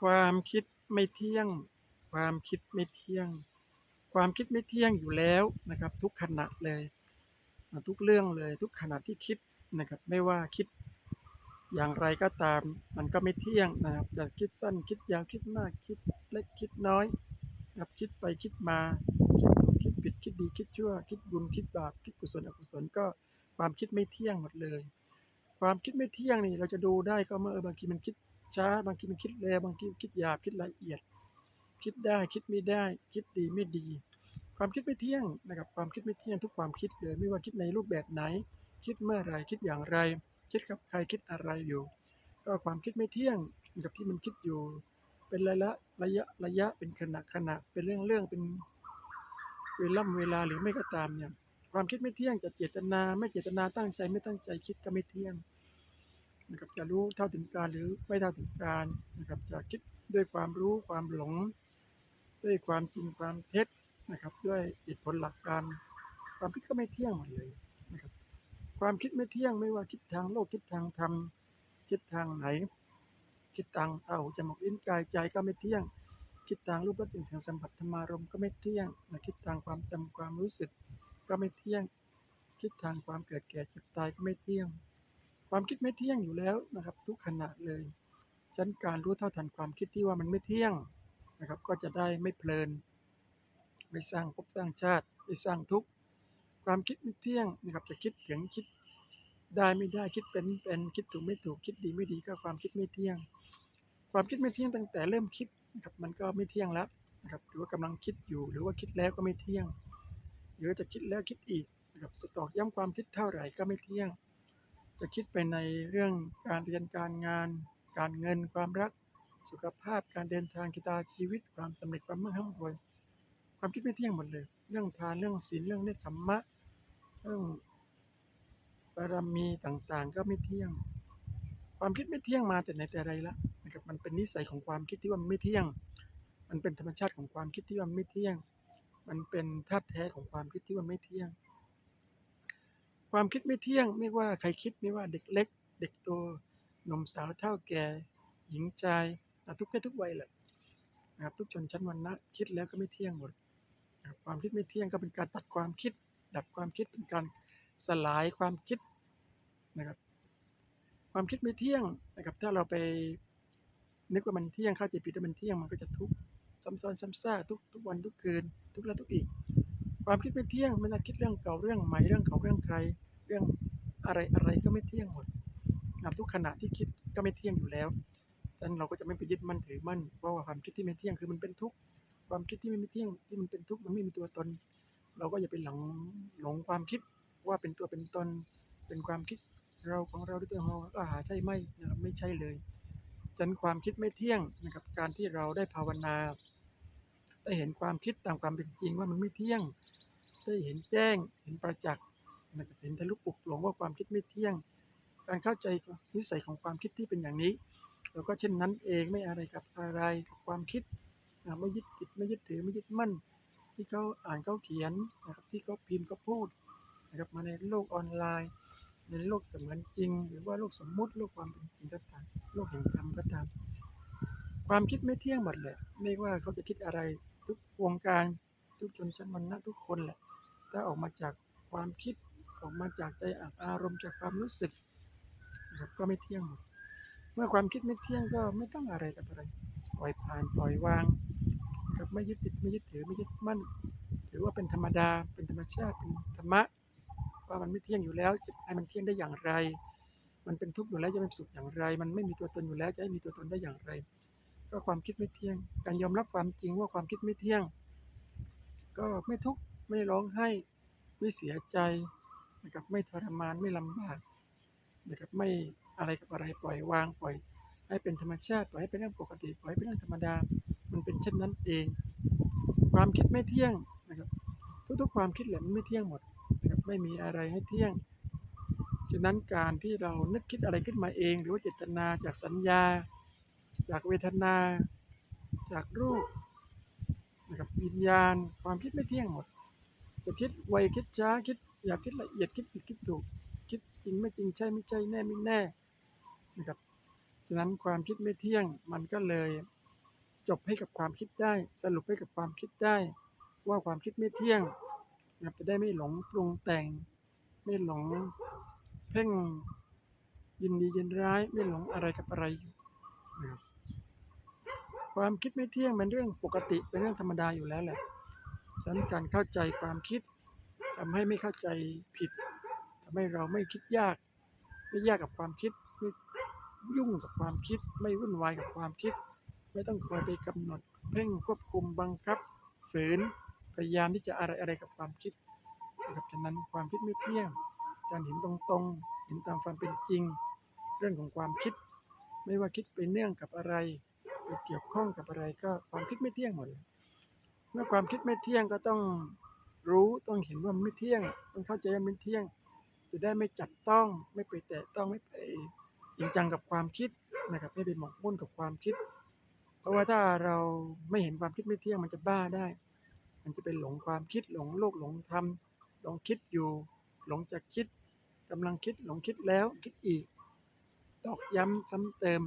ความคิดไม่เที่ยง ความคิดไม่เที่ยง ความคิดไม่เที่ยงอยู่แล้วนะครับ ทุกขณะเลย ทุกเรื่องเลย ทุกขณะที่คิดนะครับ ไม่ว่าคิดอย่างไรก็ตาม มันก็ไม่เที่ยงนะครับจะคิดสั้นคิดยาวคิดมากคิดเล็กคิดน้อยนะครับคิดไปคิดมาคิดคิดผิดคิดดีคิดชั่ว คิดบุญคิดบาปคิดกุศลอกุศลก็ความคิดไม่เที่ยงหมดเลย ความคิดไม่เที่ยงนี่เราจะดูได้ก็เมื่อบางทีมันคิด ช้า บางทีมันคิดเร็วบางทีคิดหยาบคิดละเอียด คิดได้คิดไม่ได้ คิดดีไม่ดี ความคิดไม่เที่ยงนะครับความคิดไม่เที่ยงทุกความคิดเลยไม่ว่าคิดในรูปแบบไหน คิดเมื่อไรคิดอย่างไร คิดกับใครคิดอะไรอยู่ ก็ความคิดไม่เที่ยงกับที่มันคิดอยู่ เป็นระยะระยะระยะเป็นขณะขณะเป็นเรื่องเรื่องเป็นเวลาเวลาหรือไม่ก็ตามเนี่ยความคิดไม่เที่ยงจะเจตนา ไม่เจตนาตั้งใจไม่ตั้งใจคิดก็ไม่เที่ยง นะครับจะรู้เท่าถึงการหรือไม่เท่าถึงการนะครับจะคิดด้วยความรู้ความหลง ด้วยความจริงความเท็จนะครับ ด้วยเหตุผลหลักการ ความคิดก็ไม่เที่ยงหมดเลยนะครับความคิดไม่เที่ยงไม่ว่าคิดทางโลกคิดทางธรรมคิดทางไหน คิดทางเอาจมูกลิ้นกายใจก็ไม่เที่ยง คิดทางรูปรสกลิ่นเสียงสัมผัสธรรมารมก็ไม่เที่ยงนะคิดทางความจำความรู้สึกก็ไม่เที่ยง คิดทางความเกิดแก่เจ็บตายก็ไม่เที่ยง ความคิดไม่เที่ยงอยู่แล้วนะครับ ทุกขณะเลยฉะนั้นการรู้เท่าทันความคิดที่ว่ามันไม่เที่ยงนะครับ ก็จะได้ไม่เพลิน ไม่สร้างภพสร้างชาติไม่สร้างทุกข์ความคิดไม่เที่ยงนะครับจะคิดถึงคิดได้ไม่ได้คิดเป็นเป็นคิดถูกไม่ถูกคิดดีไม่ดีก็ความคิดไม่เที่ยง ความคิดไม่เที่ยงตั้งแต่เริ่มคิดนะครับมันก็ไม่เที่ยงแล้วนะครับหรือว่ากำลังคิดอยู่หรือว่าคิดแล้วก็ไม่เที่ยง หรือจะคิดแล้วคิดอีกนะครับตอกย้ำความคิดเท่าไหร่ก็ไม่เที่ยง จะคิดไปในเรื่องการเรียนการงาน การเงินความรัก สุขภาพการเดินทางกีตาชีวิต ความสำเร็จความมั่งคั่งรวย ความคิดไม่เที่ยงหมดเลย เรื่องทานเรื่องศีลเรื่องเนคขมมะเรื่องบารมีต่างๆ ก็ไม่เที่ยง ความคิดไม่เที่ยงมาแต่ไหนแต่ไรละนะครับมันเป็นนิสัยของความคิดที่ว่ามันไม่เที่ยง มันเป็นธรรมชาติของความคิดที่ว่ามันไม่เที่ยง มันเป็นธาตุแท้ของความคิดที่ว่าไม่เที่ยง ความคิดไม่เที่ยงไม่ว่าใครคิดไม่ว่าเด็กเล็ก เด็กโตหนุ่มสาวเท่าแก่ หญิงชายทุกเพศทุกวัยแหละนะครับทุกชนชั้นวรรณะคิดแล้วก็ไม่เที่ยงหมดความคิดไม่เที่ยงก็เป็นการตัดความคิด ดับความคิดเป็นการสลายความคิดนะครับ ความคิดไม่เที่ยงนะครับ ถ้าเราไปนึกว่ามันเที่ยงเข้าใจผิดว่ามันเที่ยงมันก็จะทุกข์ซ้ำซ้อนซ้ำซากทุกทุกวันทุกคืน ทุกแล้วทุกอีก ความคิดไม่เที่ยงไม่น่าคิดเรื่องเก่าเรื่องใหม่เรื่องเขาเรื่องใคร เรื่องอะไรอะไรก็ไม่เที่ยงหมดนะทุกขณะที่คิดก็ไม่เที่ยงอยู่แล้วดังนั้นเราก็จะไม่ไปยึดมั่นถือมั่นเพราะว่าความคิดที่ไม่เที่ยงคือมันเป็นทุกข์ความคิดที่ไม่เที่ยงที่มันเป็นทุกข์มันไม่มีตัวตน เราก็อย่าไปหลงหลงความคิดว่าเป็นตัวเป็นตนเป็นความคิดเราของเราด้วยตัวเราก็หาใช่ไหมนะครับไม่ใช่เลยจนความคิดไม่เที่ยงนะครับการที่เราได้ภาวนา ได้เห็นความคิดตามความเป็นจริงว่ามันไม่เที่ยง ได้เห็นแจ้งเห็นประจักษ์นะครับเห็นทะลุปุกหลงว่าความคิดไม่เที่ยง การเข้าใจนิสัยของความคิดที่เป็นอย่างนี้เราก็เช่นนั้นเองไม่อะไรกับอะไรความคิดไม่ยึดติดไม่ยึดถือไม่ยึดมั่น ที่เขาอ่านเขาเขียนนะครับที่เขาพิมพ์เขาพูดนะครับมาในโลกออนไลน์ ในโลกเสมือนจริง หรือว่าโลกสมมุติโลกความเป็นจริงก็ตามโลกแห่งธรรมก็ตามความคิดไม่เที่ยงหมดแหละ ไม่ว่าเขาจะคิดอะไรทุกวงการทุกชนชั้นวรรณะทุกคนแหละ ถ้าออกมาจากความคิดออกมาจากใจอารมณ์จากความรู้สึกนะครับก็ไม่เที่ยงหมดเมื่อความคิดไม่เที่ยงก็ไม่ต้องอะไรกับอะไรปล่อยผ่านปล่อยวางครับไม่ยึดติดไม่ยึดถือไม่ยึดมั่นถือว่าเป็นธรรมดาเป็นธรรมชาติเป็นธรรมะว่ามันไม่เที่ยงอยู่แล้วจะให้มันเที่ยงได้อย่างไร มันเป็นทุกข์อยู่แล้วจะเป็นสุขอย่างไร มันไม่มีตัวตนอยู่แล้วจะให้มีตัวตนได้อย่างไร ก็ความคิดไม่เที่ยง การยอมรับความจริงว่าความคิดไม่เที่ยง ก็ไม่ทุกข์ ไม่ร้องไห้ ไม่เสียใจนะครับไม่ทรมานไม่ลำบากนะครับไม่อะไรกับอะไรปล่อยวางปล่อย ให้เป็นธรรมชาติปล่อยให้เป็นเรื่องปกติปล่อยให้เป็นเรื่องธรรมดา มันเป็นเช่นนั้นเอง ความคิดไม่เที่ยงนะครับ ทุกๆความคิดแหละมันไม่เที่ยงหมดนะครับไม่มีอะไรให้เที่ยงฉะนั้นการที่เรานึกคิดอะไรขึ้นมาเอง หรือว่าเจตนาจากสัญญา จากเวทนา จากรูปนะครับวิญญาณ ความคิดไม่เที่ยงหมด จะคิดไวคิดช้าคิดอยากคิดละเอียดคิดผิดคิดถูก คิดจริงไม่จริงใช่ไม่ใช่แน่ไม่แน่นะครับฉะนั้นความคิดไม่เที่ยงมันก็เลย จบให้กับความคิดได้ สรุปให้กับความคิดได้ ว่าความคิดไม่เที่ยงนะครับจะได้ไม่หลงปรุงแต่ง ไม่หลงเพ่งยินดียินร้ายไม่หลงอะไรกับอะไรอยู่นะครับความคิดไม่เที่ยงเป็นเรื่องปกติเป็นเรื่องธรรมดาอยู่แล้วแหละ ฉะนั้นการเข้าใจความคิดทำให้ไม่เข้าใจผิดทำให้เราไม่คิดยาก ไม่ยากกับความคิดไม่ยุ่งกับความคิด ไม่วุ่นวายกับความคิด ไม่ต้องคอยไปกำหนดเพ่งควบคุมบังคับฝืนพยายามที่จะอะไรอะไรกับความคิดนะครับฉะนั้นความคิดไม่เที่ยง การเห็นตรงๆ เห็นตามความเป็นจริง เรื่องของความคิด ไม่ว่าคิดไปเนื่องกับอะไร ไปเกี่ยวข้องกับอะไรก็ความคิดไม่เที่ยงหมดเลย เมื่อความคิดไม่เที่ยงก็ต้องรู้ต้องเห็นว่ามันไม่เที่ยง ต้องเข้าใจว่ามันไม่เที่ยง จะได้ไม่จับต้องไม่ไปแตะต้องไม่ไปจริงจังกับความคิดนะครับไม่ไปหมกมุ่นกับความคิด เพราะว่าถ้าเราไม่เห็นความคิดไม่เที่ยงมันจะบ้าได้ มันจะเป็นหลงความคิดหลงโลกหลงธรรมหลงคิดอยู่ หลงจะคิดกำลังคิดหลงคิดแล้วคิดอีก ตอกย้ำซ้ำเติม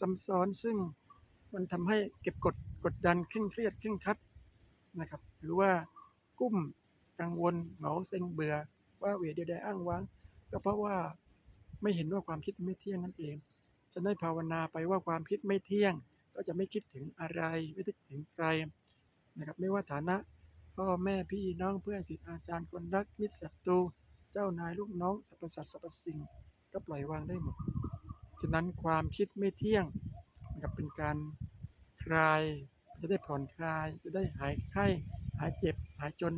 ซ้ำซ้อนซึ่งมันทำให้เก็บกดกดดันเคร่งเครียดเคร่งคัด นะครับ หรือว่ากุ้มกังวลเหงาเซ็งเบื่อว่าเหวเดียวดายอ้างว้างก็เพราะว่าไม่เห็นว่าความคิดไม่เที่ยงนั่นเองจะได้ภาวนาไปว่าความคิดไม่เที่ยง ก็จะไม่คิดถึงอะไรไม่คิดถึงใครนะครับไม่ว่าฐานะพ่อแม่พี่น้องเพื่อนศิษย์อาจารย์คนรักมิตรศัตรูเจ้านายลูกน้องสรรพสัตว์สรรพสิ่งก็ปล่อยวางได้หมดฉะนั้นความคิดไม่เที่ยงนะครับเป็นการคลาย จะได้ผ่อนคลาย จะได้หายไข้หายเจ็บ หายจน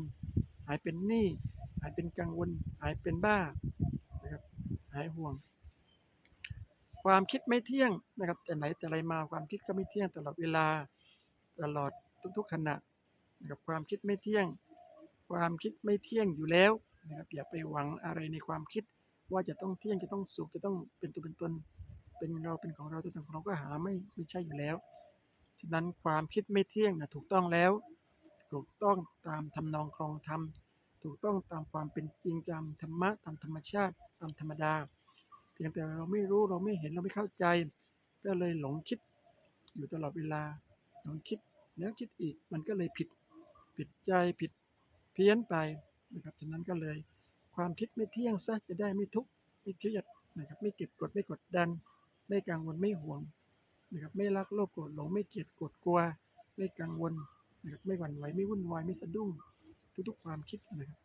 หายเป็นหนี้หายเป็นกังวล หายเป็นบ้านะครับหายห่วง ความคิดไม่เที่ยงนะครับ แต่ไหนแต่ไรมาความคิดก็ไม่เที่ยงตลอดเวลาตลอดทุกๆขณะนะครับความคิดไม่เที่ยง ความคิดไม่เที่ยงอยู่แล้วนะครับอย่าไปหวังอะไรในความคิดว่าจะต้องเที่ยงจะต้องสุขจะต้องเป็นตัวเป็นตน เป็นเราเป็นของเราตัวตนของเราก็หาไม่ไม่ใช่อยู่แล้ว ฉะนั้นความคิดไม่เที่ยงนะถูกต้องแล้ว ถูกต้องตามทำนองครองธรรมถูกต้องตามความเป็นจริงตามธรรมะตามธรรมชาติตามธรรมดา เพียงแต่เราไม่รู้เราไม่เห็นเราไม่เข้าใจ ก็เลยหลงคิดอยู่ตลอดเวลาหลงคิดแล้วคิดอีกมันก็เลยผิดผิดใจผิดเพี้ยนไปนะครับฉะนั้นก็เลยความคิดไม่เที่ยงซะจะได้ไม่ทุกข์ไม่เครียดนะครับไม่เก็บกดไม่กดดัน ไม่กังวลไม่ห่วง นะครับไม่รักโลภโกรธหลงไม่เกลียดโกรธกลัว ไม่กังวลนะครับไม่หวั่นไหวไม่วุ่นวายไม่สะดุ้ง ทุกๆ ความคิดนะครับ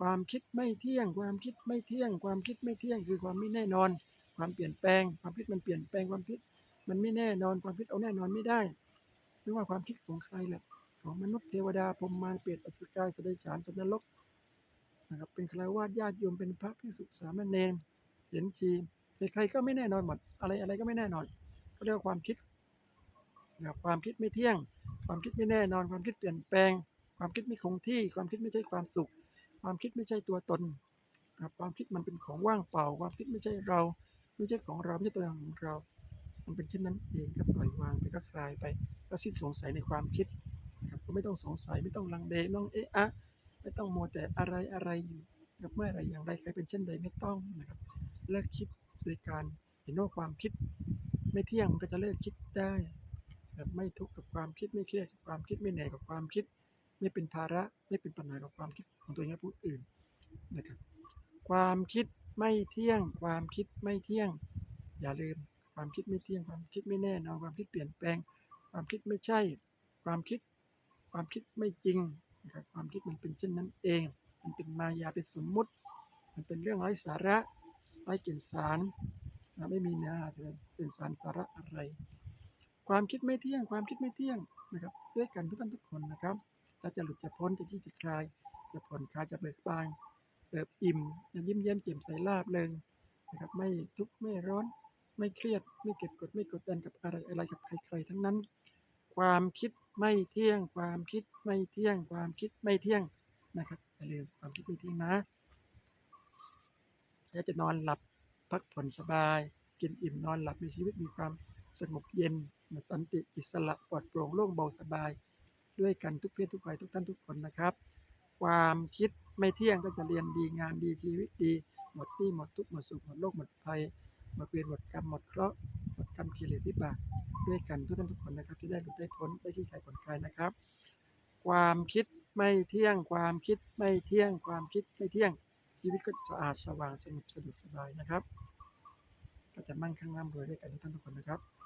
ความคิดไม่เที่ยง ความคิดไม่เที่ยง ความคิดไม่เที่ยง คือความไม่แน่นอน ความเปลี่ยนแปลง ความคิดมันเปลี่ยนแปลงความคิด มันไม่แน่นอนความคิดเอาแน่นอนไม่ได้ไม่ว่าความคิดของใครแหละของมนุษย์เทวดาพรมมารเปรตอสุรกายสเดรัจฉานสัตว์นรกนะครับเป็นคารวะญาติโยมเป็นพระภิกษุสามเณรเห็นจีใครๆก็ไม่แน่นอนหมดอะไรอะไรก็ไม่แน่นอน เรียกว่าความคิดนะความคิดไม่เที่ยง ความคิดไม่แน่นอน ความคิดเปลี่ยนแปลง ความคิดไม่คงที่ ความคิดไม่ใช่ความสุข ความคิดไม่ใช่ตัวตนนะความคิดมันเป็นของว่างเปล่า ความคิดไม่ใช่เรา ไม่ใช่ของเราไม่ใช่ตัวของเรา มันเป็นเช่นนั้นเองก็ปล่อยวางไปก็คลายไป ก็สิ้นสงสัยในความคิดนะครับก็ไม่ต้องสงสัยไม่ต้องลังเลไม่ต้องเอะอะไม่ต้องโมแต่อะไรอะไรอยู่กับเมื่อไรอย่างไรใครเป็นเช่นใดไม่ต้องนะครับเลิกคิดโดยการเห็นว่าความคิด ไม่เที่ยงมันก็จะเลิกคิดได้แบบไม่ทุกข์กับความคิดไม่เครียดกับความคิดไม่เหนื่อยกับความคิด ไม่เป็นภาระไม่เป็นปัญหากับความคิดของตัวเองและผู้อื่นนะครับความคิดไม่เที่ยง ความคิดไม่เที่ยง อย่าลืมความคิดไม่เที่ยง ความคิดไม่แน่นอนความคิดเปลี่ยนแปลง ความคิดไม่ใช่ ความคิด ความคิดไม่จริงนะครับความคิดมันเป็นเช่นนั้นเอง มันเป็นมายาเป็นสมมุติ มันเป็นเรื่องไร้สาระไร้กลิ่นสาร นะไม่มีเนื้อหาเป็นสารสาระอะไร ความคิดไม่เที่ยง ความคิดไม่เที่ยงนะครับ ด้วยกันทุกท่านทุกคนนะครับเราจะหลุดจะพ้นจะที่จะคลาย จะผ่อนคลายจะเบิกบานเบิกอิ่มจะยิ้มแย้มแจ่มใสลาบเริงนะครับ ไม่ทุกข์ไม่ร้อน ไม่เครียด ไม่เก็บกดไม่กดดันกับอะไรอะไรกับใครๆทั้งนั้น ความคิดไม่เที่ยง ความคิดไม่เที่ยง ความคิดไม่เที่ยงนะครับอย่าลืมความคิดไม่เที่ยงนะแล้วจะนอนหลับ พักผ่อนสบาย กินอิ่มนอนหลับมีชีวิตมีความสงบเย็นสันติอิสระปลอดโปร่งโล่งเบาสบาย ด้วยกันทุกเพศทุกวัยทุกท่านทุกคนนะครับ ความคิดไม่เที่ยงก็จะเรียนดีงานดีชีวิตดี หมดที่หมดทุกหมดสุขหมดโรคหมดภัยหมดเวรหมดกรรมหมดเคราะห์หมดกรรมกิเลสที่บาปด้วยกันทุกท่านทุกคนนะครับที่ได้หลุดได้พ้นได้ขี้ไขาผ่อนคลายนะครับ ความคิดไม่เที่ยงความคิดไม่เที่ยงความคิดไม่เที่ยงชีวิตก็สะอาดสว่างสงบสะดวกสบายนะครับ จะมั่งคั่งร่ำรวยด้วยกันทุกท่านทุกคนนะครับ